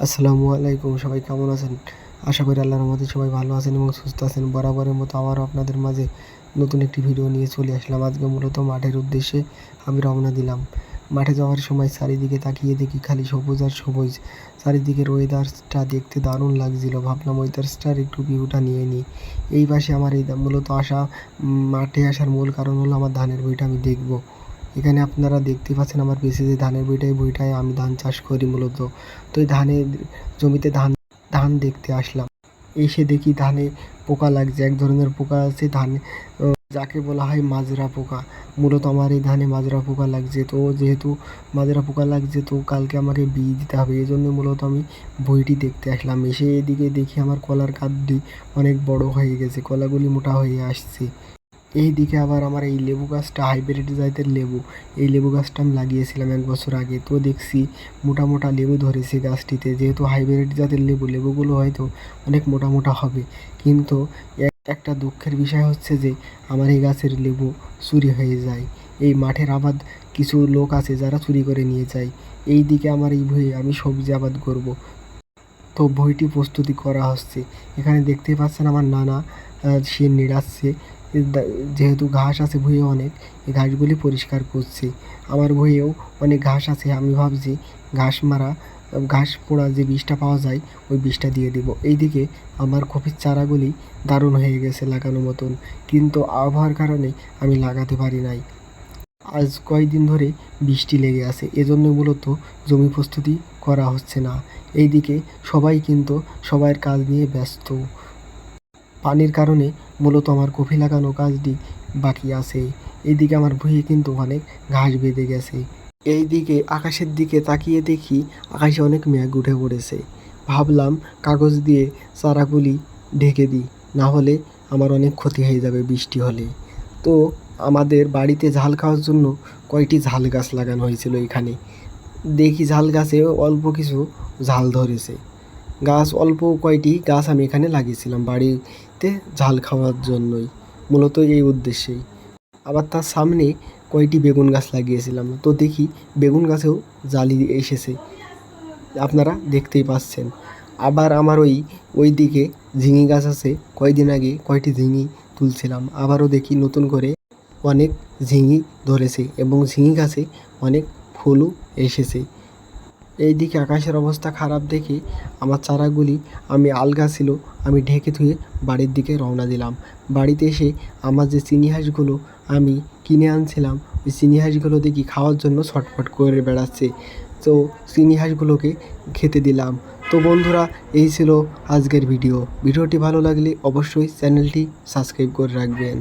আসসালামু আলাইকুম, সবাই কেমন আছেন? আশা করি আল্লাহর মধ্যে সবাই ভালো আছেন এবং সুস্থ আছেন। বরাবরের মতো আবারও আপনাদের মাঝে নতুন একটি ভিডিও নিয়ে চলে আসলাম। আজকে মূলত মাঠের উদ্দেশ্যে আমি রওনা দিলাম। মাঠে যাওয়ার সময় চারিদিকে তাকিয়ে দেখি খালি সবুজ আর সবুজ। চারিদিকের ওয়েদারটা দেখতে দারুণ লাগছিল। ভাবলাম ওয়েদারসটার একটু ভিউটা নিয়ে নিই। এই পাশে আমার এই মূলত আসা মাঠে আসার মূল কারণ হলো আমার ধানের বইটা আমি দেখব। এখানে আপনারা দেখতে পাচ্ছেন আমার পেছনে যে ধানের বইটাই বইটায় আমি ধান চাষ করি মূলত। তো এই ধানের জমিতে ধান ধান দেখতে আসলাম। এসে দেখি ধানে পোকা লাগছে, এক ধরনের পোকা আছে ধানে যাকে বলা হয় মাজরা পোকা। মূলত আমার এই ধানে মাজরা পোকা লাগছে। তো যেহেতু মাজরা পোকা লাগছে, তো কালকে আমাকে বীজ দিতে হবে। এই জন্য মূলত আমি বইটি দেখতে আসলাম। এসে এদিকে দেখি আমার কলার কাঁধটি অনেক বড় হয়ে গেছে, কলাগুলি মোটা হয়ে আসছে। এই দিকে আবার আমার এই লেবু গাছটা হাইব্রিড জাতের লেবু। এই লেবু গাছটা আমি লাগিয়েছিলাম এক বছর আগে। তো দেখছি মোটা মোটা লেবু ধরেছে গাছটিতে। যেহেতু হাইব্রিড জাতের লেবু, লেবুগুলো হয়তো অনেক মোটা মোটা হবে। কিন্তু একটা দুঃখের বিষয় হচ্ছে যে, আমার এই গাছের লেবু চুরি হয়ে যায়। এই মাঠের আবাদ কিছু লোক আছে যারা চুরি করে নিয়ে যায়। এই দিকে আমার এই ভুঁয়ে আমি সবজি আবাদ করব। তো বইটি প্রস্তুতি করা হচ্ছে। এখানে দেখতেই পাচ্ছেন আমার নানা সে নিড়াচ্ছে। যেহেতু ঘাস আছে ভুঁয়ে অনেক, এই ঘাসগুলি পরিষ্কার করছে। আমার ভুঁয়েও অনেক ঘাস আছে, আমি ভাবছি ঘাস মারা, ঘাস পোড়া যে বীজটা পাওয়া যায়, ওই বীজটা দিয়ে দেব। এইদিকে আমার কপির চারাগুলি দারুণ হয়ে গেছে লাগানো মতন, কিন্তু আবহাওয়ার কারণে আমি লাগাতে পারি নাই। আজ কয়েকদিন ধরে বৃষ্টি লেগে আছে, এজন্য মূলত জমি প্রস্তুতি করা হচ্ছে না। এইদিকে সবাই কিন্তু সবার কাজ নিয়ে ব্যস্ত। পানির কারণে মূলত আমার কফি লাগানো কাজটি বাকি আছে। এইদিকে আমার ভুঁয়ে কিন্তু অনেক ঘাস বেঁধে গেছে। এইদিকে আকাশের দিকে তাকিয়ে দেখি আকাশে অনেক মেঘ উঠে পড়েছে। ভাবলাম কাগজ দিয়ে চারাগুলি ঢেকে দিই, না হলে আমার অনেক ক্ষতি হয়ে যাবে বৃষ্টি হলে। তো আমাদের বাড়িতে ঝাল খাওয়ার জন্য কয়টি ঝাল গাছ লাগানো হয়েছিল এখানে? দেখি ঝাল গাছে অল্প কিছু ঝাল ধরেছে। গাছ অল্প কয়টি গাছ আমি এখানে লাগিয়েছিলাম। বাড়িতে ঝাল খাওয়ার জন্যই, মূলত এই উদ্দেশ্যেই। আবার তার সামনে কয়টি বেগুন গাছ লাগিয়েছিলাম, তো দেখি বেগুন গাছেও জালি এসেছে। আপনারা দেখতেই পাচ্ছেন। আবার আমার ওই ওই দিকে ঝিঙি গাছ আছে, কয়দিন আগে কয়টি ঝিঙি তুলছিলাম। আবারও দেখি নতুন করে অনেক ঝিঙি ধরেছে এবং ঝিঙি গাছে অনেক ফুলও এসেছে। এই দিকে আকাশের অবস্থা খারাপ দেখে আমার চারাগুলি আমি আলগা ছিল, আমি ঢেকে ধুয়ে বাড়ির দিকে রওনা দিলাম। বাড়িতে এসে আমার যে চিনি হাঁসগুলো আমি কিনে আনছিলাম, ওই চিনি হাঁসগুলো দেখি খাওয়ার জন্য ছটফট করে বেড়াচ্ছে। তো চিনি হাঁসগুলোকে খেতে দিলাম। তো বন্ধুরা, এই ছিল আজকের ভিডিও। ভিডিওটি ভালো লাগলে অবশ্যই চ্যানেলটি সাবস্ক্রাইব করে রাখবেন।